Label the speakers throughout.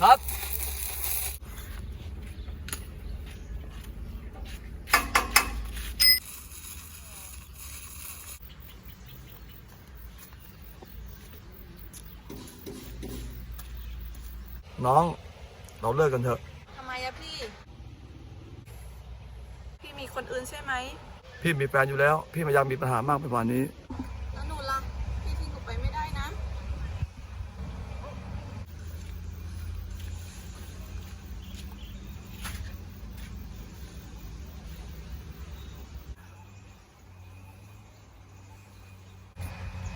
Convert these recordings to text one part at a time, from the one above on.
Speaker 1: ครับ น้อง เราเลิกกันเถอะ
Speaker 2: ทำไมอะพี่ พี่มีคนอื่นใช่ไหม
Speaker 1: พี่มีแฟนอยู่แล้ว พี่พยายามมีปัญหามากไปกว่านี้
Speaker 2: แล้วหนูล่ะ พี่ทิ้งหนูไปไม่ได้นะ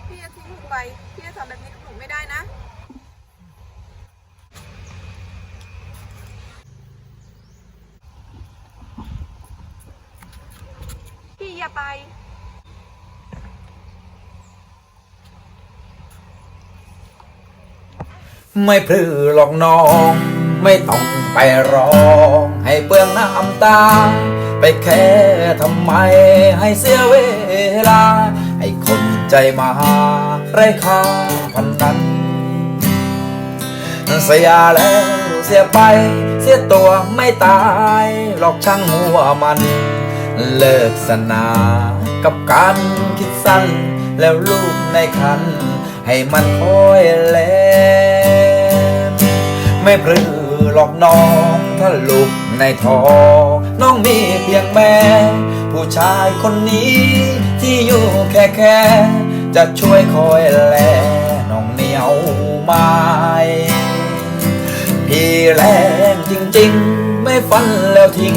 Speaker 2: พี่จะทิ้งหนู ไปพี่จะทำแบบนี้กับหนูไม่ได้นะ พี่อย่าไป
Speaker 3: ไม่พลือหรอกน้อง ไม่ต้องไปร้อง ให้เปลืองน้ำตา ไปแค่ทำไมให้เสียเวลา ให้คน ใจมาไร้ค่าพันนั้นเสียแล้วเสียไป เสียตัวไม่ตายหรอกช่างหัวมัน เลิกสนา กับการคิดสั้น แล้วลูกในคัน ให้มันคอยแลมไม่พรือหรอกน้องถ้าลูกในท้องน้องมีเพียงแม่ ผู้ชายคนนี้ที่อยู่แค่แค่ จะช่วยคอยแลน้องเหนียวไม้พี่แรงจริงๆ ไม่ฝันแล้วทิ้ง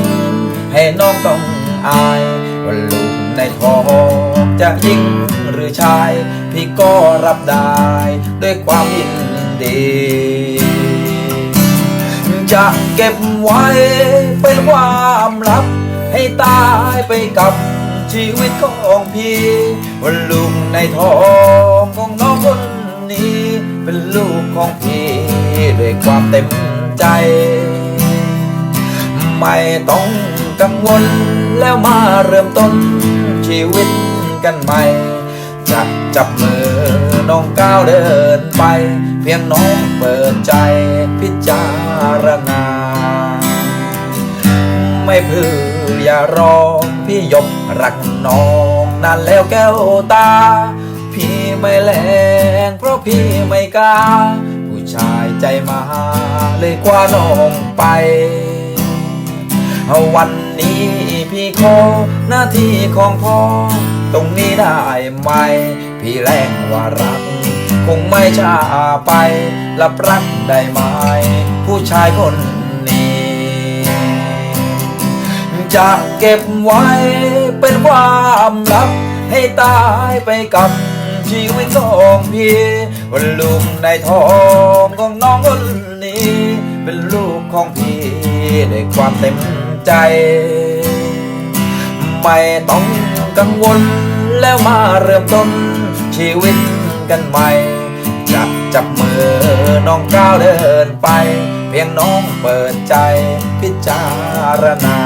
Speaker 3: ให้น้องต้องอายว่าลูกในท้องจะหญิงหรือชาย พี่ก็รับได้ด้วยความยินดี จะเก็บไว้เป็นความลับ ให้ตายไปกับ ชีวิตของพี่ว่าลูกในท้องของน้องคนนี้ เป็นลูกของพี่ด้วยความเต็มใจ ไม่ต้องกังวลแล้วมาเริ่มต้นชีวิตกันใหม่จับจับมือน้องก้าวเดินไป เพียงน้องเปิดใจพิจารณา ไม่เพื่ออย่ารอ พี่ยกรักน้องนานแล้วแก้วตา พี่ไม่แรงเพราะพี่ไม่กล้า ผู้ชายใจมาเลยกว่าน้องไป วันนี้พี่ขอหน้าที่ของพ่อ ตรงนี้ได้ไหม พี่แรงว่ารัก คงไม่ช้าไปรับรักได้ไหม ผู้ชายคน จะเก็บไว้เป็นความลับ ให้ตายไปกับชีวิตของพี่วันลูกในท้องของน้องคนนี้ เป็นลูกของพี่ด้วยความเต็มใจ ไม่ต้องกังวลแล้วมาเริ่มต้นชีวิตกันใหม่จับจับมือน้องก้าวเดินไป เพียงน้องเปิดใจพิจารณา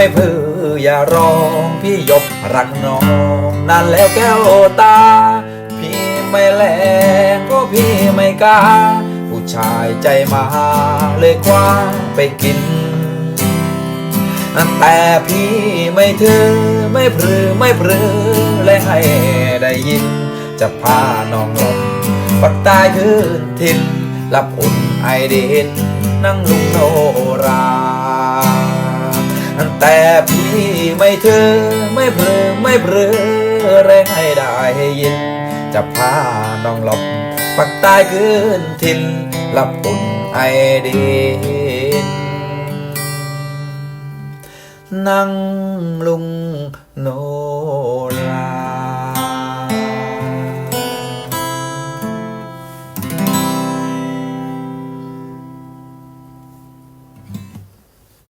Speaker 3: ไม่พื่ออย่าร้องพี่ยกรักน้องนานแล้วแก้วตา พี่ไม่แลก็พี่ไม่กล้าผู้ชายใจมาเลยคว้าไปกิน แต่พี่ไม่ถือไม่พรือไม่พรือเลยให้ได้ยิน จะพาน้องหลงปักตายคืนทินรับอุ่นไอเดินนั่งลุงโนรา แต่พี่ไม่ถือไม่พรือไม่พลือแรงให้ได้ยิน จะพาน้องหลบปักตายคืนทินลับอุ่นไอดีนนั่งลุงโน